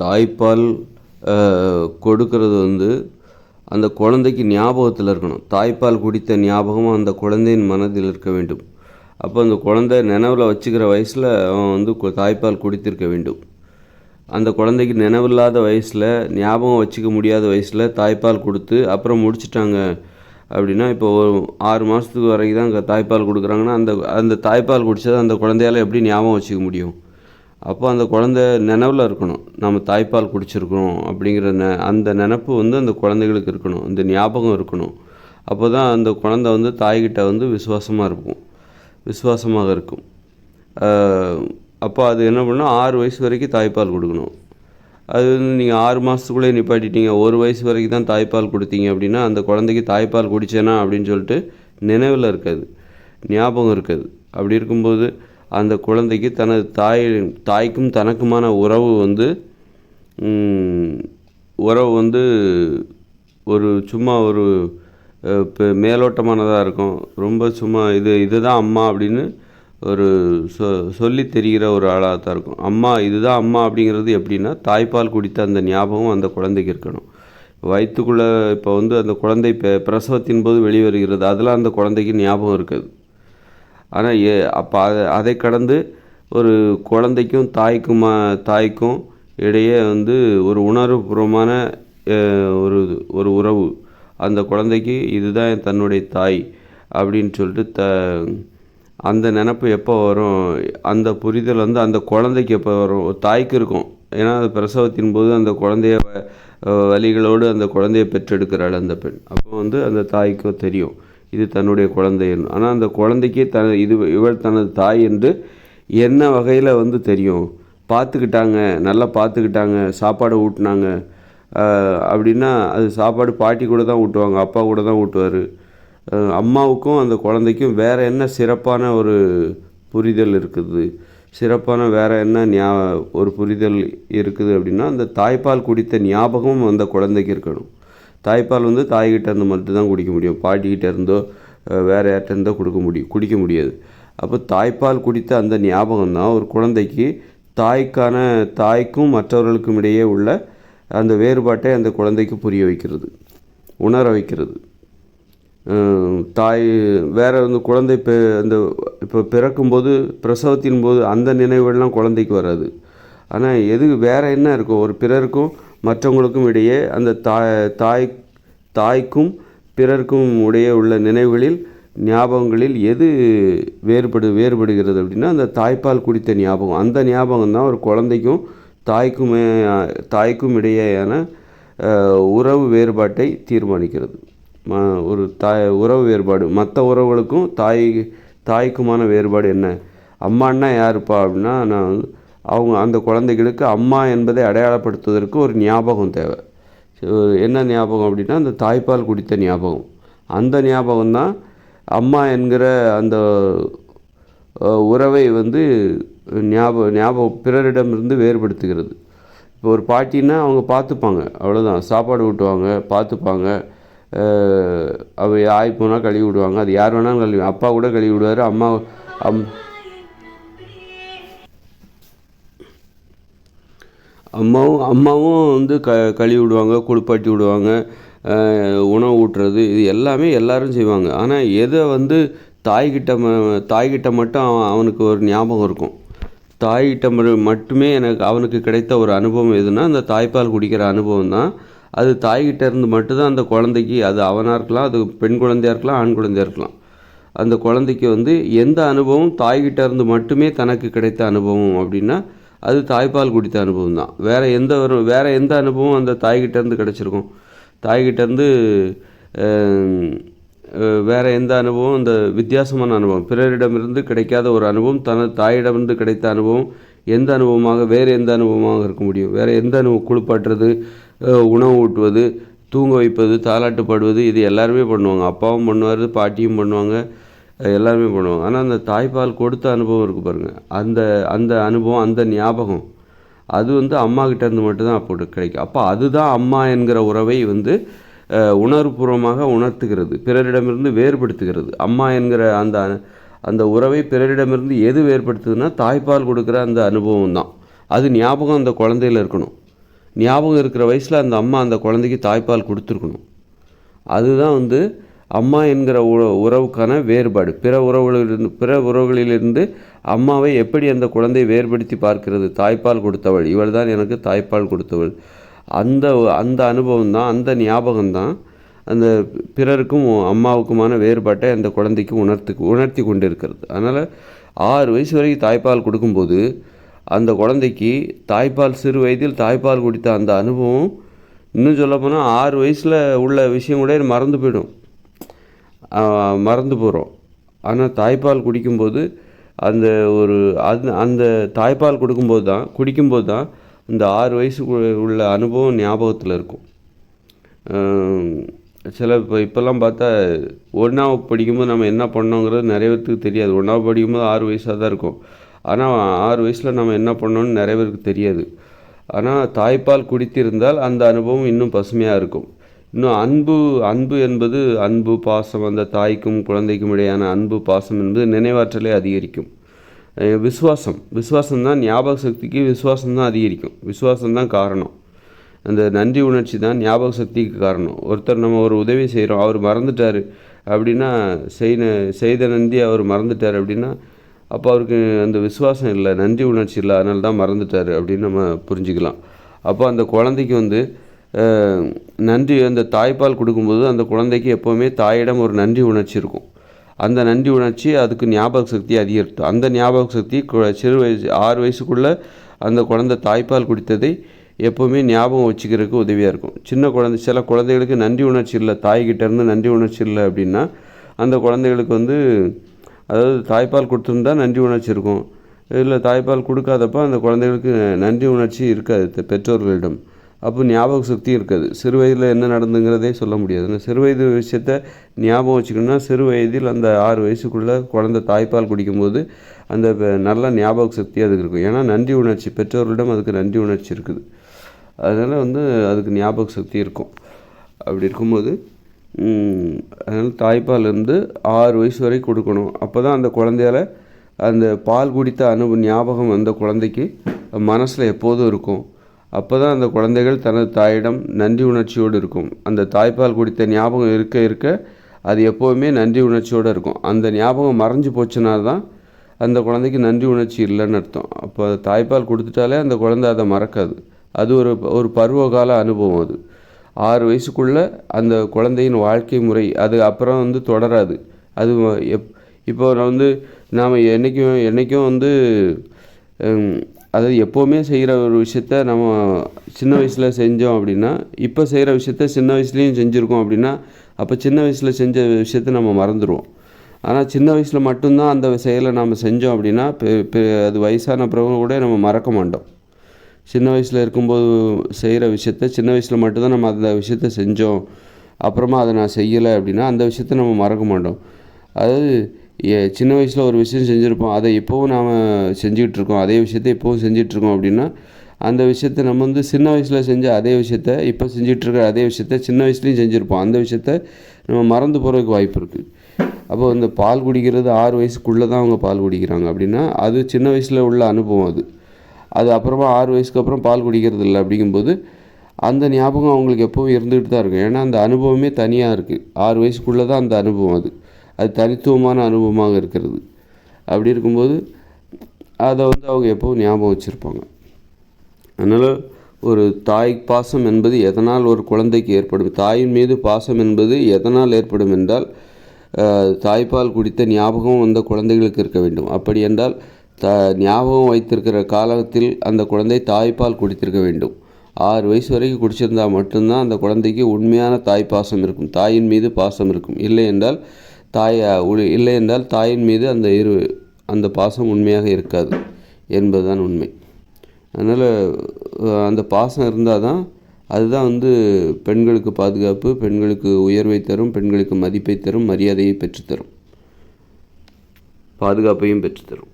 தாய்ப்பால் கொடுக்கறது வந்து அந்த குழந்தைக்கு ஞாபகத்தில் இருக்கணும். தாய்ப்பால் குடித்த ஞாபகமும் அந்த குழந்தையின் மனதில் இருக்க வேண்டும். அப்போ அந்த குழந்தை நினைவில் வச்சுக்கிற வயசில் அவன் வந்து கு- தாய்ப்பால் குடித்திருக்க வேண்டும். அந்த குழந்தைக்கு நினைவில்லாத வயசில் ஞாபகம் வச்சுக்க முடியாத வயசில் தாய்ப்பால் கொடுத்து அப்புறம் முடிச்சிட்டாங்க அப்படின்னா இப்போ ஒரு ஆறு மாதத்துக்கு வரைக்கும் தான் தாய்ப்பால் கொடுக்குறாங்கன்னா அந்த அந்த தாய்ப்பால் குடித்ததை அந்த குழந்தையால எப்படி ஞாபகம் வச்சுக்க முடியும்? அப்போ அந்த குழந்தை நினைவில் இருக்கணும். நம்ம தாய்ப்பால் குடிச்சிருக்கிறோம் அப்படிங்கிற ந அந்த நினப்பு வந்து அந்த குழந்தைகளுக்கு இருக்கணும். அந்த ஞாபகம் இருக்கணும். அப்போ தான் அந்த குழந்தை வந்து தாய்கிட்ட வந்து விசுவாசமாக இருக்கும். விசுவாசமாக இருக்கும். அப்போ அது என்ன பண்ணணும் ஆறு வயசு வரைக்கும் தாய்ப்பால் கொடுக்கணும். அது வந்து நீங்கள் ஆறு மாதத்துக்குள்ளே நிப்பாட்டிட்டீங்க. ஒரு வயசு வரைக்கும் தான் தாய்ப்பால் கொடுத்தீங்க அப்படின்னா அந்த குழந்தைக்கு தாய்ப்பால் குடித்தேனா அப்படின்னு சொல்லிட்டு நினைவில் இருக்காது. ஞாபகம் இருக்காது. அப்படி இருக்கும்போது அந்த குழந்தைக்கு தனது தாய் தாய்க்கும் தனக்குமான உறவு வந்து உறவு வந்து ஒரு சும்மா ஒரு இப்போ மேலோட்டமானதாக இருக்கும். ரொம்ப சும்மா இது இதுதான் அம்மா அப்படின்னு ஒரு சொ சொல்லி தெரிகிற ஒரு ஆளாக தான் இருக்கும். அம்மா இதுதான் அம்மா அப்படிங்கிறது எப்படின்னா தாய்ப்பால் குடித்த அந்த ஞாபகம் அந்த குழந்தைக்கு இருக்கணும். வயிற்றுக்குள்ளே இப்போ வந்து அந்த குழந்தை இப்போ பிரசவத்தின் போது வெளிவருகிறது. அதெல்லாம் அந்த குழந்தைக்கு ஞாபகம் இருக்குது. ஆனால் ஏ அப்போ அதை அதை கடந்து ஒரு குழந்தைக்கும் தாய்க்குமா தாய்க்கும் இடையே வந்து ஒரு உணர்வுபூர்வமான ஒரு ஒரு உறவு. அந்த குழந்தைக்கு இதுதான் தன்னுடைய தாய் அப்படின்னு சொல்லிட்டு த அந்த நினப்பு எப்போ வரும்? அந்த புரிதல் வந்து அந்த குழந்தைக்கு எப்போ வரும்? ஒரு தாய்க்கு இருக்கும். ஏன்னா அது பிரசவத்தின் போது அந்த குழந்தைய வ- வலிகளோடு அந்த குழந்தையை பெற்றெடுக்கிறாள் அந்த பெண். அப்போ வந்து அந்த தாய்க்கும் தெரியும். இது தன்னுடைய குழந்தை ஆனால் அந்த குழந்தைக்கே த இது இவள் தனது தாய் என்று என்ன வகையில் வந்து தெரியும்? பார்த்துக்கிட்டாங்க நல்லா பார்த்துக்கிட்டாங்க சாப்பாடு ஊட்டினாங்க. அப்படின்னா அது சாப்பாடு பாட்டி கூட தான் ஊட்டுவாங்க அப்பா கூட தான் ஊட்டுவார். அம்மாவுக்கும் அந்த குழந்தைக்கும் வேறு என்ன சிறப்பான ஒரு புரிதல் இருக்குது? சிறப்பான வேறு என்ன ஞா ஒரு புரிதல் இருக்குது அப்படின்னா அந்த தாய்ப்பால் குடித்த ஞாபகமும் அந்த குழந்தைக்கு இருக்கணும். தாய்ப்பால் வந்து தாய்கிட்ட இருந்து மட்டும்தான் குடிக்க முடியும். பாட்டிக்கிட்ட இருந்தோ வேறு யார்கிட்ட இருந்தோ கொடுக்க முடியும் குடிக்க முடியாது. அப்போ தாய்ப்பால் குடித்த அந்த ஞாபகம் தான் ஒரு குழந்தைக்கு தாய்க்கான தாய்க்கும் மற்றவர்களுக்கும் இடையே உள்ள அந்த வேறுபாட்டை அந்த குழந்தைக்கு புரிய வைக்கிறது உணர வைக்கிறது. தாய் வேறு வந்து குழந்தை இப்போ அந்த இப்போ பிறக்கும்போது பிரசவத்தின் போது அந்த நினைவுகள்லாம் குழந்தைக்கு வராது. ஆனால் எது வேறு என்ன இருக்கும் ஒரு பிறருக்கும் மற்றவங்களுக்கும் இடையே அந்த தாய் தாய் தாய்க்கும் பிறருக்கும் இடையே உள்ள நினைவுகளில் ஞாபகங்களில் எது வேறுபடு வேறுபடுகிறது அப்படின்னா அந்த தாய்ப்பால் குடித்த ஞாபகம். அந்த ஞாபகம் தான் ஒரு குழந்தைக்கும் தாய்க்குமே தாய்க்கும் இடையேயான உறவு வேறுபாட்டை தீர்மானிக்கிறது. ம ஒரு தாய் உறவு வேறுபாடு. மற்ற உறவுகளுக்கும் தாய் தாய்க்குமான வேறுபாடு என்ன? அம்மான்னா யாருப்பா அப்படின்னா நான் வந்து அவங்க அந்த குழந்தைகளுக்கு அம்மா என்பதை அடையாளப்படுத்துவதற்கு ஒரு ஞாபகம் தேவை. என்ன ஞாபகம் அப்படின்னா அந்த தாய்ப்பால் குடித்த ஞாபகம். அந்த ஞாபகம் தான் அம்மா என்கிற அந்த உறவை வந்து ஞாபகம் ஞாபகம் பிறரிடமிருந்து வேறுபடுத்துகிறது. இப்போ ஒரு பாட்டின்னா அவங்க பார்த்துப்பாங்க அவ்வளோதான் சாப்பாடு ஊட்டுவாங்க பார்த்துப்பாங்க. அஹ், அவ ஆய் போனால் கழுவி விடுவாங்க. அது யார் வேணாலும் கழுவி அப்பா கூட கழுவி விடுவார் அம்மா அம் அம்மாவும் அம்மாவும் வந்து க கழுவி விடுவாங்க குளிப்பாட்டி விடுவாங்க உணவு ஊட்டுறது இது எல்லாமே எல்லாரும் செய்வாங்க. ஆனால் எதை வந்து தாய்கிட்ட ம தாய்கிட்ட மட்டும் அவன் அவனுக்கு ஒரு ஞாபகம் இருக்கும். தாய்கிட்ட மட்டுமே எனக்கு அவனுக்கு கிடைத்த ஒரு அனுபவம் எதுனா அந்த தாய்ப்பால் குடிக்கிற அனுபவம் தான். அது தாய்கிட்ட இருந்து மட்டும்தான் அந்த குழந்தைக்கு அது அவனாக இருக்கலாம் அது பெண் குழந்தையா இருக்கலாம் ஆண் குழந்தையாக இருக்கலாம். அந்த குழந்தைக்கு வந்து எந்த அனுபவம் தாய்கிட்ட இருந்து மட்டுமே தனக்கு கிடைத்த அனுபவம் அப்படின்னா அது தாய்ப்பால் குடித்த அனுபவம் தான் வேறு எந்த ஒரு வேறு எந்த அனுபவம் அந்த தாய்கிட்டேருந்து கிடச்சிருக்கும். கிடைச்சிருக்கும் வேறு எந்த அனுபவம் அந்த வித்தியாசமான அனுபவம். பிறரிடமிருந்து கிடைக்காத ஒரு அனுபவம் தனது தாயிடமிருந்து கிடைத்த அனுபவம் எந்த அனுபவமாக வேறு எந்த அனுபவமாக இருக்க முடியும்? வேறு எந்த அனுபவம்? குளிப்பாட்டுறது உணவு ஊட்டுவது தூங்க வைப்பது தாலாட்டு பாடுவது இது எல்லாருமே பண்ணுவாங்க. அப்பாவும் பண்ணுவார் பாட்டியும் பண்ணுவாங்க. எல்லாருமே பண்ணுவாங்க. ஆனால் அந்த தாய்ப்பால் கொடுத்த அனுபவம் இருக்குது பாருங்கள் அந்த அந்த அனுபவம் அந்த ஞாபகம் அது வந்து அம்மாக்கிட்டேருந்து இருந்து மட்டும்தான் அப்போ கிடைக்கும். அப்போ அதுதான் அம்மா என்கிற உறவை வந்து உணர்வுபூர்வமாக உணர்த்துகிறது. பிறரிடமிருந்து வேறுபடுத்துகிறது. அம்மா என்கிற அந்த அந்த உறவை பிறரிடமிருந்து எது வேறுபடுத்துதுன்னா தாய்ப்பால் கொடுக்குற அந்த அனுபவம் தான். அது ஞாபகம் அந்த குழந்தையில் இருக்கணும். ஞாபகம் இருக்கிற வயசில் அந்த அம்மா அந்த குழந்தைக்கு தாய்ப்பால் கொடுத்துருக்கணும். அதுதான் வந்து அம்மா என்கிற உறவு உறவுக்கான வேறுபாடு. பிற உறவுகளிலிருந்து பிற உறவுகளிலிருந்து அம்மாவை எப்படி அந்த குழந்தை வேறுபடுத்தி பார்க்கிறது? தாய்ப்பால் கொடுத்தவள். இவள் தான் எனக்கு தாய்ப்பால் கொடுத்தவள். அந்த அந்த அனுபவம் தான் அந்த ஞாபகம் தான் அந்த பிறருக்கும் அம்மாவுக்குமான வேறுபாட்டை அந்த குழந்தைக்கு உணர்த்து உணர்த்தி கொண்டு இருக்கிறது அதனால் ஆறு வயசு வரைக்கும் தாய்ப்பால் கொடுக்கும்போது அந்த குழந்தைக்கு தாய்ப்பால் சிறு வயதில் தாய்ப்பால் குடித்த அந்த அனுபவம் இன்னும் சொல்லப்போனால் ஆறு வயசில் உள்ள விஷயம் கூட மறந்து போயிடும். மறந்து போகிறோம் ஆனால் தாய்ப்பால் குடிக்கும்போது அந்த ஒரு அது அந்த தாய்ப்பால் கொடுக்கும்போது தான் குடிக்கும்போது தான் இந்த ஆறு வயசு உள்ள அனுபவம் ஞாபகத்தில் இருக்கும். சில இப்போ இப்போல்லாம் பார்த்தா ஒன்றாவது படிக்கும்போது நம்ம என்ன பண்ணோங்கிறது நிறைய பேருக்கு தெரியாது. ஒன்றாவது படிக்கும்போது ஆறு வயசாக தான் இருக்கும். ஆனால் ஆறு வயசில் நம்ம என்ன பண்ணோன்னு நிறைய பேருக்கு தெரியாது. ஆனால் தாய்ப்பால் குடித்திருந்தால் அந்த அனுபவம் இன்னும் பசுமையாக இருக்கும். இன்னும் அன்பு அன்பு என்பது அன்பு பாசம் அந்த தாய்க்கும் குழந்தைக்கும் இடையான அன்பு பாசம் என்பது நினைவாற்றலை அதிகரிக்கும். விசுவாசம் விசுவாசம். தான் ஞாபக சக்திக்கு விசுவாசம் தான் அதிகரிக்கும். விசுவாசம் தான் காரணம். அந்த நன்றி உணர்ச்சி தான் ஞாபக சக்திக்கு காரணம். ஒருத்தர் நம்ம ஒரு உதவி செய்கிறோம் அவர் மறந்துட்டார் அப்படின்னா செய்த செய்த நன்றி அவர் மறந்துட்டார் அப்படின்னா அப்போ அவருக்கு அந்த விசுவாசம் இல்லை நன்றி உணர்ச்சி இல்லை அதனால தான் மறந்துட்டார் அப்படின்னு நம்ம புரிஞ்சுக்கலாம். அப்போ அந்த குழந்தைக்கு வந்து நன்றி அந்த தாய்ப்பால் கொடுக்கும்போது அந்த குழந்தைக்கு எப்போவுமே தாயிடம் ஒரு நன்றி உணர்ச்சி இருக்கும். அந்த நன்றி உணர்ச்சி அதுக்கு ஞாபக சக்தி அதிகரிக்கும் அந்த ஞாபக சக்தி சிறு வயசு ஆறு வயசுக்குள்ளே அந்த குழந்தை தாய்ப்பால் குடித்ததை எப்போவுமே ஞாபகம் வச்சுக்கிறதுக்கு உதவியாக இருக்கும். சின்ன குழந்தை சில குழந்தைகளுக்கு நன்றி உணர்ச்சி இல்லை தாய்கிட்டேருந்து நன்றி உணர்ச்சி இல்லை அப்படின்னா அந்த குழந்தைகளுக்கு வந்து அதாவது தாய்ப்பால் கொடுத்துருந்தா நன்றி உணர்ச்சி இருக்கும். இல்லை தாய்ப்பால் கொடுக்காதப்போ அந்த குழந்தைகளுக்கு நன்றி உணர்ச்சி இருக்காது பெற்றோர்களிடம். அப்போ ஞாபக சக்தி இருக்காது. சிறு வயதில் என்ன நடந்துங்கிறதே சொல்ல முடியாது. சிறு வயது விஷயத்த ஞாபகம் வச்சுக்கணும்னா சிறு வயதில் அந்த ஆறு வயசுக்குள்ளே குழந்த தாய்ப்பால் குடிக்கும்போது அந்த நல்ல ஞாபக சக்தி அதுக்கு இருக்கும். ஏன்னா நன்றி உணர்ச்சி பெற்றோர்களிடம் அதுக்கு நன்றி உணர்ச்சி இருக்குது. அதனால் வந்து அதுக்கு ஞாபக சக்தி இருக்கும். அப்படி இருக்கும்போது அதனால் தாய்ப்பால் இருந்து ஆறு வயசு வரை கொடுக்கணும். அப்போ தான் அந்த குழந்தையால் அந்த பால் குடித்த அனுபவ ஞாபகம் அந்த குழந்தைக்கு மனசில் எப்போதும் இருக்கும். அப்போ தான் அந்த குழந்தைகள் தனது தாயிடம் நன்றி உணர்ச்சியோடு இருக்கும். அந்த தாய்ப்பால் குடித்த ஞாபகம் இருக்க இருக்க அது எப்போவுமே நன்றி உணர்ச்சியோடு இருக்கும். அந்த ஞாபகம் மறைஞ்சு போச்சுன்னா தான் அந்த குழந்தைக்கு நன்றி உணர்ச்சி இல்லைன்னு அர்த்தம். அப்போ தாய்ப்பால் கொடுத்துட்டாலே அந்த குழந்தை அதை மறக்காது. அது ஒரு ஒரு பருவகால அனுபவம் அது. ஆறு வயசுக்குள்ளே அந்த குழந்தையின் வாழ்க்கை முறை அது அப்புறம் வந்து தொடராது. அது எப் இப்போ நான் வந்து நாம் என்றைக்கும் என்றைக்கும் வந்து அதாவது எப்போவுமே செய்கிற ஒரு விஷயத்த நம்ம சின்ன வயசில் செஞ்சோம் அப்படின்னா இப்போ செய்கிற விஷயத்த சின்ன வயசுலேயும் செஞ்சுருக்கோம் அப்படின்னா அப்போ சின்ன வயசில் செஞ்ச விஷயத்த நம்ம மறந்துடுவோம் ஆனால் சின்ன வயசில் மட்டும்தான் அந்த செயலை நம்ம செஞ்சோம் அப்படின்னா அது வயசான பிறகு கூட நம்ம மறக்க மாட்டோம். சின்ன வயசில் இருக்கும்போது செய்கிற விஷயத்த சின்ன வயசில் மட்டும்தான் நம்ம அந்த விஷயத்த செஞ்சோம். அப்புறமா அதை நான் செய்யலை அப்படின்னா அந்த விஷயத்த நம்ம மறக்க மாட்டோம். அதாவது சின்ன வயசில் ஒரு விஷயம் செஞ்சுருப்போம். அதை இப்போவும் நாம் செஞ்சுக்கிட்டு இருக்கோம் அதே விஷயத்த இப்போவும் செஞ்சிட்ருக்கோம் அப்படின்னா அந்த விஷயத்த நம்ம வந்து சின்ன வயசில் செஞ்ச அதே விஷயத்த இப்போ செஞ்சிட்ருக்கிற அதே விஷயத்த சின்ன வயசுலேயும் செஞ்சுருப்போம். அந்த விஷயத்த நம்ம மறந்து போகிறதுக்கு வாய்ப்பு இருக்குது அப்போ இந்த பால் குடிக்கிறது ஆறு வயசுக்குள்ளே தான் அவங்க பால் குடிக்கிறாங்க அப்படின்னா அது சின்ன வயசில் உள்ள அனுபவம் அது. அது அப்புறமா ஆறு வயசுக்கு அப்புறம் பால் குடிக்கிறது இல்லை அப்படிங்கும்போது அந்த ஞாபகம் அவங்களுக்கு எப்போவும் இருந்துகிட்டு தான் இருக்கும். ஏன்னா அந்த அனுபவமே தனியாக இருக்குது ஆறு வயசுக்குள்ளே தான் அந்த அனுபவம் அது. அது தனித்துவமான அனுபவமாக இருக்கிறது. அப்படி இருக்கும்போது அதை வந்து அவங்க எப்போவும் ஞாபகம் வச்சுருப்பாங்க. அதனால் ஒரு தாய் பாசம் என்பது எதனால் ஒரு குழந்தைக்கு ஏற்படும்? தாயின் மீது பாசம் என்பது எதனால் ஏற்படும் என்றால் தாய்ப்பால் குடித்த ஞாபகம் அந்த குழந்தைகளுக்கு இருக்க வேண்டும். அப்படி என்றால் த ஞாபகம் வைத்திருக்கிற காலத்தில் அந்த குழந்தை தாய்ப்பால் குடித்திருக்க வேண்டும். ஆறு வயசு வரைக்கும் குடிச்சிருந்தால் மட்டும்தான் அந்த குழந்தைக்கு உண்மையான தாய் பாசம் இருக்கும். தாயின் மீது பாசம் இருக்கும். இல்லை என்றால் தாய் இல்லை என்றால் தாயின் மீது அந்த இரு அந்த பாசம் உண்மையாக இருக்காது என்பதுதான் உண்மை. அதனால் அந்த பாசம் இருந்தால் தான் அதுதான் வந்து பெண்களுக்கு பாதுகாப்பு பெண்களுக்கு உயர்வை தரும் பெண்களுக்கு மதிப்பை தரும் மரியாதையை பெற்றுத்தரும் பாதுகாப்பையும் பெற்றுத்தரும்